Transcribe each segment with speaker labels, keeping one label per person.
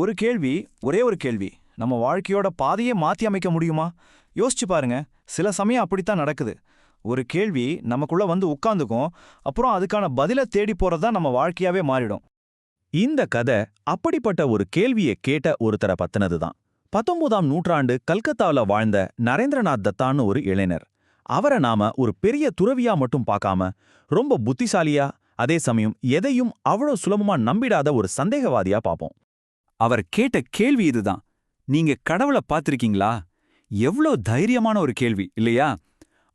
Speaker 1: ஒரு கேள்வி ஒரே ஒரு கேள்வி. நம்ம வாழ்க்கையோட பாதையே மாத்தி அமைக்க முடியுமா? யோசிச்சு பாருங்க. சில சமயம் அப்படித்தான் நடக்குது. ஒரு கேள்வி நமக்குள்ள வந்து உட்காந்துக்கும் அப்புறம் அதுக்கான பதிலை தேடி போறதா நம்ம வாழ்க்கையாவே மாறிடும்.
Speaker 2: இந்த கதை அப்படிப்பட்ட ஒரு கேள்வியை கேட்ட ஒருத்தரை பத்தினது தான் பத்தொன்பதாம் நூற்றாண்டு கல்கத்தாவில் வாழ்ந்த நரேந்திரநாத் தத்தான்னு ஒரு இளைஞர். அவரை நாம ஒரு பெரிய துறவியா மட்டும் பார்க்காம ரொம்ப புத்திசாலியா அதே சமயம் எதையும் அவ்வளோ சுலபமா நம்பிடாத ஒரு சந்தேகவாதியா பார்ப்போம்.
Speaker 3: அவர் கேட்ட கேள்வி இதுதான். நீங்க கடவுள பார்த்திருக்கீங்களா? எவ்ளோ தைரியமான ஒரு கேள்வி இல்லையா?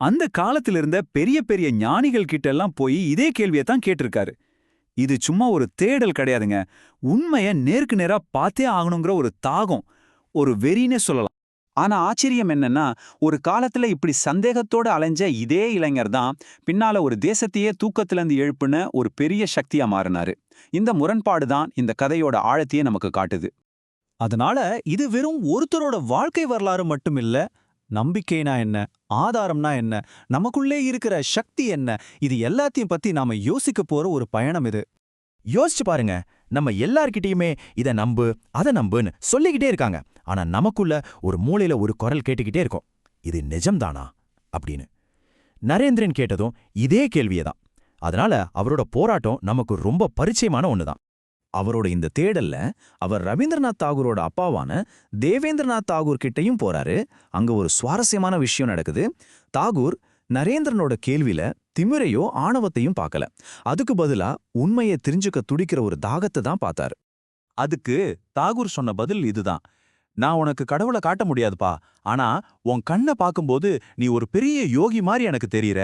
Speaker 3: அந்த காலத்துல இருந்த பெரிய பெரிய ஞானிகள் கிட்ட எல்லாம் போய் இதே கேள்வியை தான் கேட்டிருக்காரு. இது சும்மா ஒரு தேடல் கிடையாதுங்க. உண்மைய நேருக்கு நேரா பார்த்தே ஆகணுங்கிற ஒரு தாகம் ஒரு வெறினே சொல்லலாம். ஆனா ஆச்சரியம் என்னன்னா ஒரு காலத்துல இப்படி சந்தேகத்தோட அலைஞ்ச இதே இளைஞர் தான் பின்னால ஒரு தேசத்தையே தூக்கத்திலிருந்து எழுப்புன ஒரு பெரிய சக்தியா மாறினாரு. இந்த முரண்பாடு தான் இந்த கதையோட ஆழத்தையே நமக்கு காட்டுது.
Speaker 2: அதனால இது வெறும் ஒருத்தரோட வாழ்க்கை வரலாறு மட்டும் இல்ல நம்பிக்கைனா என்ன ஆதாரம்னா என்ன நமக்குள்ளே இருக்கிற சக்தி என்ன இது எல்லாத்தையும் பத்தி நாம யோசிக்க போற ஒரு பயணம் இது.
Speaker 1: யோசிச்சு பாருங்க நம்ம எல்லார்கிட்டயுமே இத நம்பு அத நம்புன்னு சொல்லிக்கிட்டே இருக்காங்க. ஆனா நமக்குள்ள ஒரு மூளையில ஒரு குரல் கேட்டுக்கிட்டே இருக்கும். இது நிஜம்தானா? அப்படின்னு. நரேந்திரன் கேட்டதும் இதே கேள்வியே தான் அதனால அவரோட போராட்டம் நமக்கு ரொம்ப பரிச்சயமான ஒண்ணுதான்.
Speaker 2: அவரோட இந்த தேடல்ல அவர் ரவீந்திரநாத் தாகூரோட அப்பாவான தேவேந்திரநாத் தாகூர் கிட்டையும் போறாரு. அங்க ஒரு சுவாரஸ்யமான விஷயம் நடக்குது. தாகூர் நரேந்திரனோட கேள்வியில திமிரையோ ஆணவத்தையும் பார்க்கல. அதுக்கு பதிலா உண்மையை தெரிஞ்சுக்க துடிக்கிற ஒரு தாகத்தை தான் பார்த்தாரு. அதுக்கு தாகூர் சொன்ன பதில் இதுதான். நான் உனக்கு கடவுளை காட்ட முடியாதுப்பா. ஆனா உன் கண்ணை பார்க்கும்போது நீ ஒரு பெரிய யோகி மாதிரி எனக்கு தெரியற.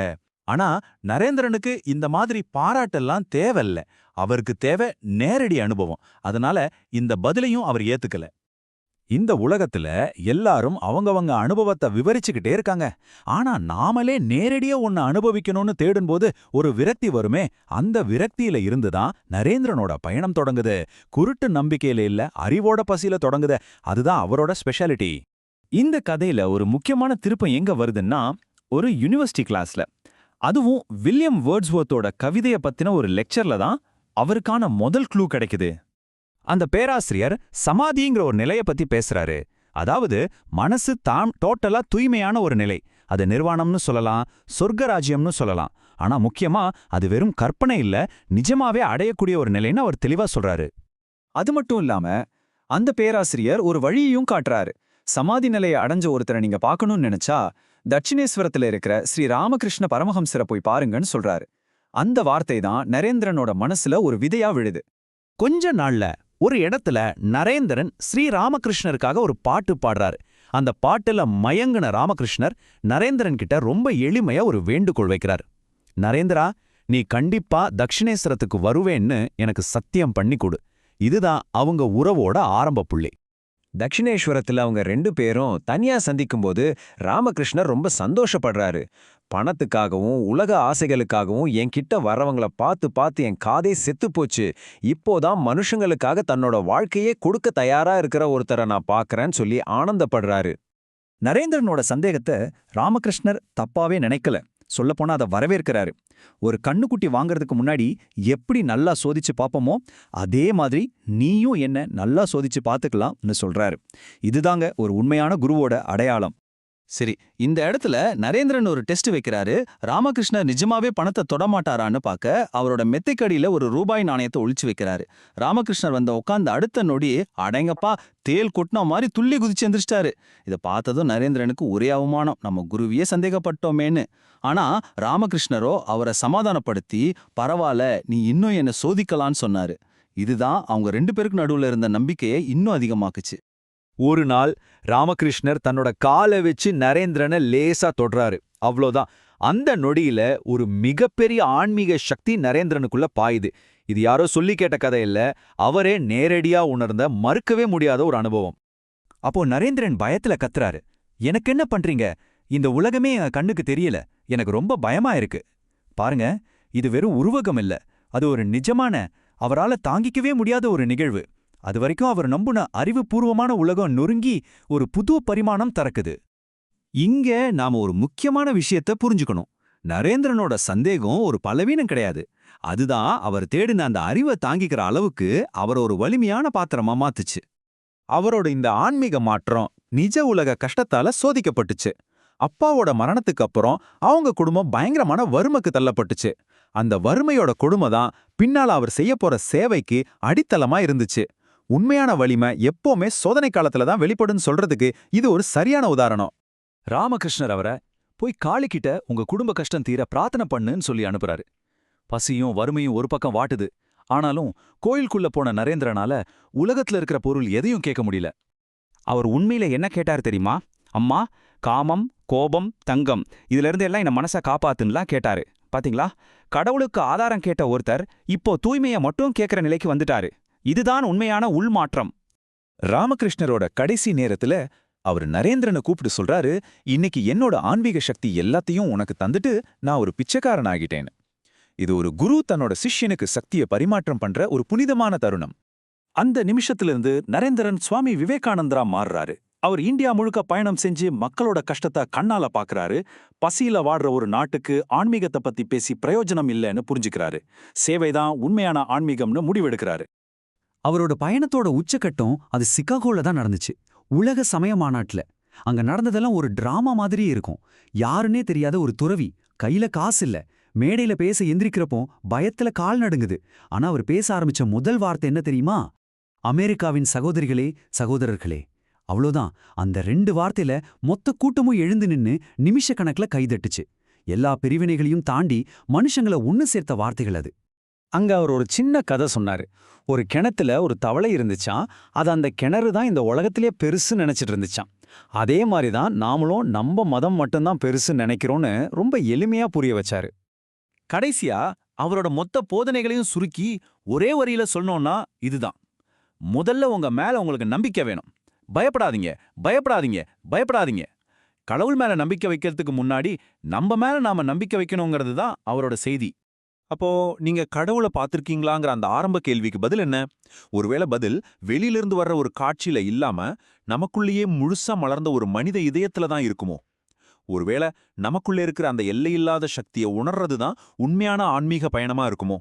Speaker 2: ஆனா நரேந்திரனுக்கு இந்த மாதிரி பாராட்டெல்லாம் தேவையில்ல. அவருக்கு தேவை நேரடி அனுபவம். அதனால இந்த பதிலையும் அவர் ஏத்துக்கல. இந்த உலகத்துல எல்லாரும் அவங்கவங்க அனுபவத்தை விவரிச்சுக்கிட்டே இருக்காங்க. ஆனா நாமளே நேரடியா ஒன்னு அனுபவிக்கணும்னு தேடும்போது ஒரு விரக்தி வருமே அந்த விரக்தியில இருந்துதான் நரேந்திரனோட பயணம் தொடங்குது. குருட்டு நம்பிக்கையில இல்ல அறிவோட பசியில தொடங்குது. அதுதான் அவரோட ஸ்பெஷாலிட்டி இந்த கதையில ஒரு முக்கியமான திருப்பம் எங்க வருதுன்னா ஒரு யூனிவர்சிட்டி கிளாஸ்ல அதுவும் வில்லியம் வேர்ட்ஸ்வர்த்தோட கவிதைய பத்தின ஒரு லெக்சர்ல தான் அவருக்கான முதல் க்ளூ கிடைக்குது. அந்த பேராசிரியர் சமாதிங்கிற ஒரு நிலைய பத்தி பேசுறாரு. அதாவது மனசு தாம் டோட்டலா தூய்மையான ஒரு நிலை. அது நிர்வாணம்னு சொல்லலாம் சொர்க்கராஜ்யம்னு சொல்லலாம். ஆனா முக்கியமா அது வெறும் கற்பனை இல்ல நிஜமாவே அடையக்கூடிய ஒரு நிலைன்னு அவர் தெளிவா சொல்றாரு.
Speaker 3: அது மட்டும் இல்லாம அந்த பேராசிரியர் ஒரு வழியையும் காட்டுறாரு. சமாதி நிலையை அடைஞ்ச ஒருத்தரை நீங்க பார்க்கணும்னு நினைச்சா தட்சிணேஸ்வரத்தில் இருக்கிற ஸ்ரீ ராமகிருஷ்ண பரமஹம்சரை போய் பாருங்கன்னு சொல்றாரு. அந்த வார்த்தை தான் நரேந்திரனோட மனசுல ஒரு விதையா விழுது.
Speaker 2: கொஞ்ச நாள்ல ஒரு இடத்துல நரேந்திரன் ஸ்ரீ ராமகிருஷ்ணருக்காக ஒரு பாட்டு பாடுறாரு. அந்த பாட்டுல மயங்குன ராமகிருஷ்ணர் நரேந்திரன் கிட்ட ரொம்ப எளிமையா ஒரு வேண்டுகோள் வைக்கிறார். நரேந்திரா நீ கண்டிப்பா தட்சிணேஸ்வரத்துக்கு வருவேன்னு எனக்கு சத்தியம் பண்ணி கொடு. இதுதான் அவங்க உறவோட ஆரம்ப புள்ளி.
Speaker 4: தட்சிணேஸ்வரத்துல அவங்க ரெண்டு பேரும் தனியா சந்திக்கும்போது ராமகிருஷ்ணர் ரொம்ப சந்தோஷப்படுறாரு. பணத்துக்காகவும் உலக ஆசைகளுக்காகவும் என்கிட்ட வரவங்களை பார்த்து பார்த்து என் காதே செத்து போச்சு. இப்போதான் மனுஷங்களுக்காக தன்னோட வாழ்க்கையே கொடுக்க தயாரா இருக்கிற ஒருத்தரை நான் பார்க்கறேன்னு சொல்லி ஆனந்தப்படுறாரு.
Speaker 3: நரேந்திரனோட சந்தேகத்தை ராமகிருஷ்ணர் தப்பாவே நினைக்கல. சொல்லப்போனா அதை வரவேற்கிறாரு. ஒரு கண்ணுக்குட்டி வாங்கிறதுக்கு முன்னாடி எப்படி நல்லா சோதிச்சு பார்ப்போமோ அதே மாதிரி நீயும் என்ன நல்லா சோதிச்சு பார்த்துக்கலாம்னு சொல்றாரு. இதுதாங்க ஒரு உண்மையான குருவோட அடையாளம். சரி இந்த இடத்துல நரேந்திரன் ஒரு டெஸ்ட் வைக்கிறாரு. ராமகிருஷ்ணர் நிஜமாவே பணத்தை தொடமாட்டாரான்னு பார்க்க அவரோட மெத்தைக்கடியில ஒரு ரூபாய் நாணயத்தை ஒழிச்சு வைக்கிறாரு. ராமகிருஷ்ணர் வந்த உட்காந்து அடுத்த நொடி அடங்கப்பா தேல் கொட்டின மாதிரி துள்ளி குதிச்சு எந்திரிச்சிட்டாரு. இதை பார்த்ததும் நரேந்திரனுக்கு ஒரே அவமானம். நம்ம குருவியே சந்தேகப்பட்டோமேன்னு. ஆனா ராமகிருஷ்ணரோ அவரை சமாதானப்படுத்தி பரவாயில்ல நீ இன்னும் என்ன சோதிக்கலான்னு சொன்னாரு. இதுதான் அவங்க ரெண்டு பேருக்கு நடுவுல இருந்த நம்பிக்கையை இன்னும் அதிகமாக்குச்சு.
Speaker 2: ஒரு நாள் ராமகிருஷ்ணர் தன்னோட காலை வச்சு நரேந்திரனை லேசா தொடுறாரு. அவ்வளோதான். அந்த நொடியில ஒரு மிகப்பெரிய ஆன்மீக சக்தி நரேந்திரனுக்குள்ள பாயுது. இது யாரோ சொல்லி கேட்ட கதை இல்ல அவரே நேரடியா உணர்ந்த மறுக்கவே முடியாத ஒரு அனுபவம்.
Speaker 3: அப்போ நரேந்திரன் பயத்துல கத்துறாரு. எனக்கு என்ன பண்றீங்க? இந்த உலகமே என் கண்ணுக்கு தெரியல. எனக்கு ரொம்ப பயமா இருக்கு. பாருங்க இது வெறும் உருவகம் இல்ல. அது ஒரு நிஜமான அவரால தாங்கிக்கவே முடியாத ஒரு நிகழ்வு. அது வரைக்கும் அவர் நம்புன அறிவுபூர்வமான உலகம் நொறுங்கி ஒரு புது பரிமாணம் திறக்குது. இங்க நாம ஒரு முக்கியமான விஷயத்த புரிஞ்சுக்கணும். நரேந்திரனோட சந்தேகம் ஒரு பலவீனம் கிடையாது. அதுதான் அவர் தேடின அந்த அறிவை தாங்கிக்கிற அளவுக்கு அவர் ஒரு வலிமையான பாத்திரமா மாத்துச்சு.
Speaker 5: அவரோட இந்த ஆன்மீக மாற்றம் நிஜ உலக கஷ்டத்தால சோதிக்கப்பட்டுச்சு. அப்பாவோட மரணத்துக்கு அப்புறம் அவங்க குடும்பம் பயங்கரமான வறுமைக்கு தள்ளப்பட்டுச்சு. அந்த வறுமையோட கொடுமை தான் பின்னால அவர் செய்ய போற சேவைக்கு அடித்தளமா இருந்துச்சு. உண்மையான வலிமை எப்போவுமே சோதனை காலத்துல தான் வெளிப்படுன்னு சொல்றதுக்கு இது ஒரு சரியான உதாரணம்.
Speaker 3: ராமகிருஷ்ணர் அவரை போய் காளிக்கிட்ட உங்க குடும்ப கஷ்டம் தீர பிரார்த்தனை பண்ணுன்னு சொல்லி அனுப்புறாரு. பசியும் வறுமையும் ஒரு பக்கம் வாட்டுது. ஆனாலும் கோயிலுக்குள்ள போன நரேந்திரனால உலகத்துல இருக்கிற பொருள் எதையும் கேட்க முடியல. அவர் உண்மையில என்ன கேட்டார் தெரியுமா? அம்மா காமம் கோபம் தங்கம் இதுல இருந்து எல்லாம் என்ன மனசை காப்பாத்துன்னுலாம் கேட்டாரு. பாத்தீங்களா? கடவுளுக்கு ஆதாரம் கேட்ட ஒருத்தர் இப்போ தூய்மையை மட்டும் கேட்கிற நிலைக்கு வந்துட்டாரு. இதுதான் உண்மையான உள்மாற்றம்.
Speaker 5: ராமகிருஷ்ணரோட கடைசி நேரத்துல அவர் நரேந்திரனை கூப்பிட்டு சொல்றாரு இன்னைக்கு என்னோட ஆன்மீக சக்தி எல்லாத்தையும் உனக்கு தந்துட்டு நான் ஒரு பிச்சைக்காரன் ஆகிட்டேன்னு இது ஒரு குரு தன்னோட சிஷ்யனுக்கு சக்தியை பரிமாற்றம் பண்ற ஒரு புனிதமான தருணம்.
Speaker 3: அந்த நிமிஷத்திலிருந்து நரேந்திரன் சுவாமி விவேகானந்தரா மாறுறாரு. அவர் இந்தியா முழுக்க பயணம் செஞ்சு மக்களோட கஷ்டத்தை கண்ணால பாக்குறாரு. பசியில வாடுற ஒரு நாட்டுக்கு ஆன்மீகத்தை பத்தி பேசி பிரயோஜனம் இல்லைன்னு புரிஞ்சுக்கிறாரு. சேவைதான் உண்மையான ஆன்மீகம்னு முடிவெடுக்கிறாரு. அவரோட பயணத்தோட உச்சக்கட்டம் அது சிகாகோல தான் நடந்துச்சு. உலக சமய மாநாட்டுல. அங்க நடந்ததெல்லாம் ஒரு டிராமா மாதிரியே இருக்கும். யாருன்னே தெரியாத ஒரு துறவி. கையில காசு இல்ல. மேடையில பேச எந்திரிக்கிறப்போ பயத்துல கால் நடுங்குது. ஆனா அவர் பேச ஆரம்பிச்ச முதல் வார்த்தை என்ன தெரியுமா? அமெரிக்காவின் சகோதரிகளே சகோதரர்களே. அவ்வளோதான். அந்த ரெண்டு வார்த்தையில மொத்த கூட்டமும் எழுந்து நின்னு நிமிஷ கணக்கில் கைதட்டுச்சு. எல்லா பிரிவினைகளையும் தாண்டி மனுஷங்கள ஒன்னு சேர்த்த வார்த்தைகள் அது. அங்க அவர் ஒரு சின்ன கதை சொன்னாரு. ஒரு கிணத்துல ஒரு தவளை இருந்துச்சான் அது அந்த கிணறு தான் இந்த உலகத்திலே பெருசு நினைச்சிட்டு இருந்துச்சாம். அதே மாதிரி தான் நாமளும் நம்ம மதம் மட்டும்தான் பெருசு நினைக்கிறோன்னு ரொம்ப எளிமையா புரிய வச்சாரு.
Speaker 5: கடைசியா அவரோட மொத்த போதனைகளையும் சுருக்கி ஒரே வரியில சொல்லணும்னா இதுதான். முதல்ல உங்க மேல உங்களுக்கு நம்பிக்கை வேணும். பயப்படாதீங்க பயப்படாதீங்க பயப்படாதீங்க. கடவுள் மேல நம்பிக்கை வைக்கிறதுக்கு முன்னாடி நம்ம மேல நாம நம்பிக்கை வைக்கணுங்கிறது தான் அவரோட செய்தி. அப்போ நீங்க கடவுளை பார்த்திருக்கீங்களாங்கிற அந்த ஆரம்ப கேள்விக்கு பதில் என்ன? ஒருவேளை பதில் வெளியிலிருந்து வர்ற ஒரு காட்சியில இல்லாம நமக்குள்ளேயே முழுசா மலர்ந்த ஒரு மனித இதயத்துல தான் இருக்குமோ? ஒருவேளை நமக்குள்ளே இருக்கிற அந்த எல்லையில்லாத சக்தியை உணர்றது தான் உண்மையான ஆன்மீக பயணமா இருக்குமோ?